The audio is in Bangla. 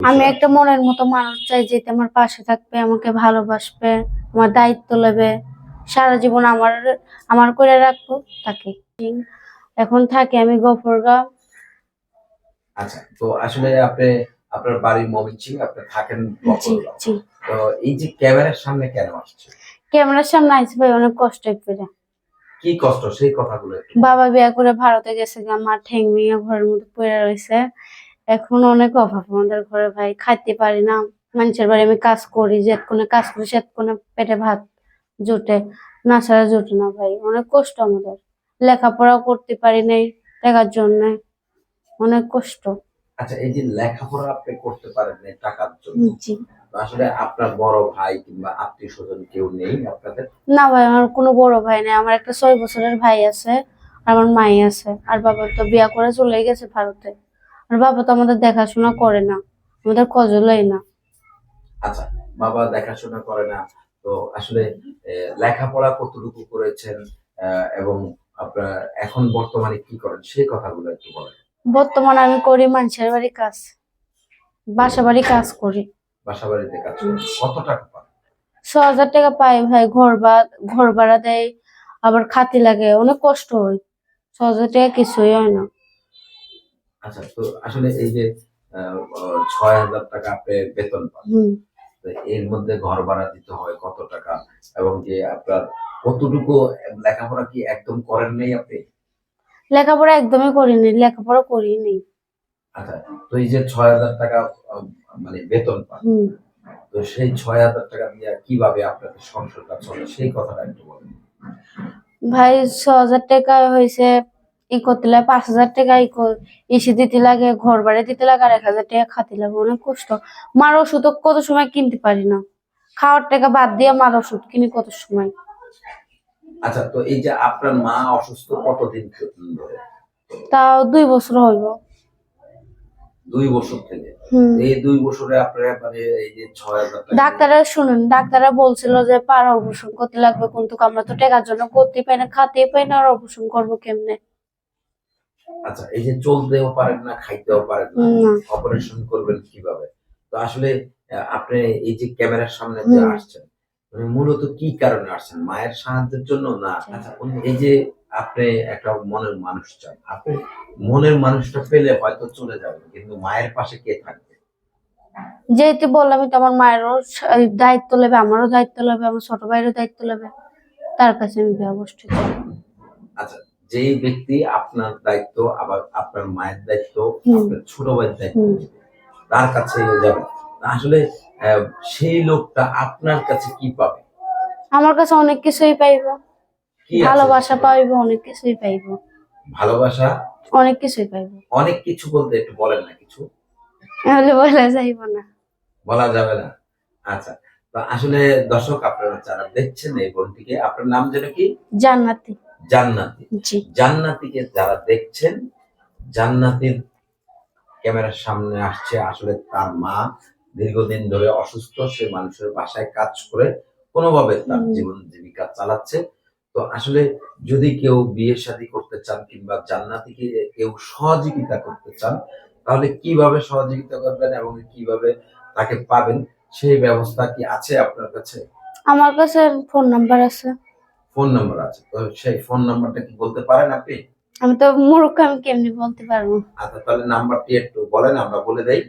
আমি একটা মনের মতো মানুষ চাই যে আমার পাশে থাকবে আমাকে ভালোবাসবে আমার দায়িত্ব নেবে। সারা জীবন আমার আমার করে রাখব তাকে। এখন থাকি আমি গফরগাঁও। আচ্ছা তো আসলে আপনি আপনার বাড়ি মমিনসিং আপনি থাকেন জি তো এই যে ক্যামেরার সামনে কেন আসছে? ক্যামেরার সামনে আইসি ভাই অনেক কষ্ট করে। কি কষ্ট? সেই কথাগুলো বাবা বিয়া করে ভারতে গেছে মা ঠেং ভেঙে ঘরের মধ্যে পড়ে রয়েছে। এখন অনেক অভাব আমাদের ঘরে ভাই খাইতে পারি না। মানুষের বাড়ি আমি কাজ করি যে কোনে কাজ করি সে কোনে পেটে ভাত জোটে। না ছাড়া জোটে না ভাই অনেক কষ্ট আমাদের। লেখাপড়াও করতে পারি নাই টাকার জন্য। অনেক কষ্ট। আচ্ছা এই যে লেখাপড়া আপনি করতে পারেন না টাকার জন্য জি। আসলে আপনার বড় ভাই কিংবা আত্মীয় স্বজন কেউ নেই আপনাদের? না ভাই আমার কোনো বড় ভাই নেই। আমার একটা ছয় বছরের ভাই আছে আমার মাই আছে। আর বাবা তো বিয়া করে চলে গেছে ভারতে। আর বাবা তো আমাদের দেখাশোনা করে না আমাদের কজলই না। আচ্ছা বাবা দেখাশোনা করে না তো আসলে লেখাপড়া কতটুকু করেছেন এবং আপনার এখন বর্তমানে কি করেন সেই কথাগুলো একটু বলেন। বর্তমানে আমি করি মানুষের বাড়ি কাজ বাসা বাড়ি কাজ করি। বাসা বাড়িতে কাজ করেন কত টাকা পান? ছ হাজার টাকা পাই ভাই ঘর বা ঘর ভাড়া দেয় আবার খাতি লাগে অনেক কষ্ট হয় ছ হাজার টাকা কিছুই হয় না। আচ্ছা তো আসলে এই যে ছয় হাজার টাকা আপনি বেতন পান। এর মধ্যে ঘর ভাড়া দিতে হয় কত টাকা? এবং যে আপনার কতটুকু লেখাপড়া কি একদম করেন নেই আপনি? লেখাপড়া একদমই করিনি লেখাপড়া করিনি আচ্ছা তো এই যে ছয় হাজার টাকা মানে বেতন পান তো সেই ছয় হাজার টাকা দিয়ে কীভাবে আপনাদের সংসারটা চলে? সেই কথাটা একটু বলেন। ভাই ছ হাজার টাকা হয়েছে ই করতে লাগে পাঁচ হাজার টাকা ই কর- এসে দিতে লাগে ঘর বাড়ি দিতে লাগে আর এক হাজার টাকা খাতে লাগে অনেক কষ্ট। মার ওষুধ কত সময় কিনতে পারি না। খাওয়ার টাকা বাদ দিয়ে মার ওষুধ কিনি কত সময়। আচ্ছা তো এই যে আপনার মা অসুস্থ কতদিন ধরে? তাও দুই বছর হইব। দুই বছর থেকে? এই দুই বছরে আপনারা মানে এই যে ছয় ডাক্তাররা শুনুন ডাক্তাররা বলছিল যে পার অপারেশন করতে লাগবে কিন্তু আমরা তো টাকার জন্য করতে পাই না খাতেই পাই না আর অপারেশন করব কেমনে? আচ্ছা এই যে চলতেও পারেন না খাইতেও পারেন না অপারেশন করবেন কীভাবে? তো আসলে আপনি এই যে ক্যামেরার সামনে যে আসছেন মানে মূলত কি কারণে আসছেন? মায়ের সাহায্যের জন্য না আচ্ছা। এই যে আপনি একটা মনের মানুষ চান আপনি মনের মানুষটা পেলে হয়তো চলে যাবেন কিন্তু মায়ের পাশে কে থাকবে? যেহেতু বললামই তো আমার মায়েরও দায়িত্ব নেবে আমারও দায়িত্ব নেবে আমার ছোট ভাইয়েরও দায়িত্ব নেবে তার কাছে আমি বিয়ে বসতে আচ্ছা যেই ব্যক্তি আপনার দায়িত্ব আবার আপনার মায়ের দায়িত্ব আপনার ছোট ভাইয়ের দায়িত্ব তার কাছে যাবেন আসলে সেই লোকটা আপনার কাছে কি পাবে? আমার কাছে অনেক কিছুই পাইব। ভালোবাসা পাইব অনেক কিছুই পাইব। ভালোবাসা? অনেক কিছুই পাইব। অনেক কিছু বলতে একটু বলেন না কিছু। তাহলে বলা যাইব না। বলা যাবে না। আচ্ছা তো আসলে দর্শক আপনারা যারা দেখছেন এই বোনটিকে আপনার নাম যেন কি? জান্নাতি। জান্নাতি। জান্নাতিকে যারা দেখছেন জান্নাতির ক্যামেরার সামনে আসছে আসলে তার মা। দীর্ঘদিন ধরে অসুস্থ সে মানুষের বাসায় কাজ করে কোনোভাবে তার জীবন জীবিকা চালাচ্ছে। তো আসলে যদি কেউ বিয়ে শাদী করতে চান কিংবা জান্নাতিকে কেউ সহযোগিতা করতে চান তাহলে কীভাবে সহযোগিতা করবেন এবং কীভাবে তাকে পাবেন সেই ব্যবস্থা কি আছে আপনার কাছে? আমার কাছে ফোন নাম্বার আছে। ফোন নাম্বার আছে। তো সেই ফোন নাম্বারটা কি বলতে পারেন আপনি? আমি তো মূর্খ আমি কেমনি বলতে পারব? আচ্ছা তাহলে নাম্বারটি একটু বলেন আমরা বলে দেই।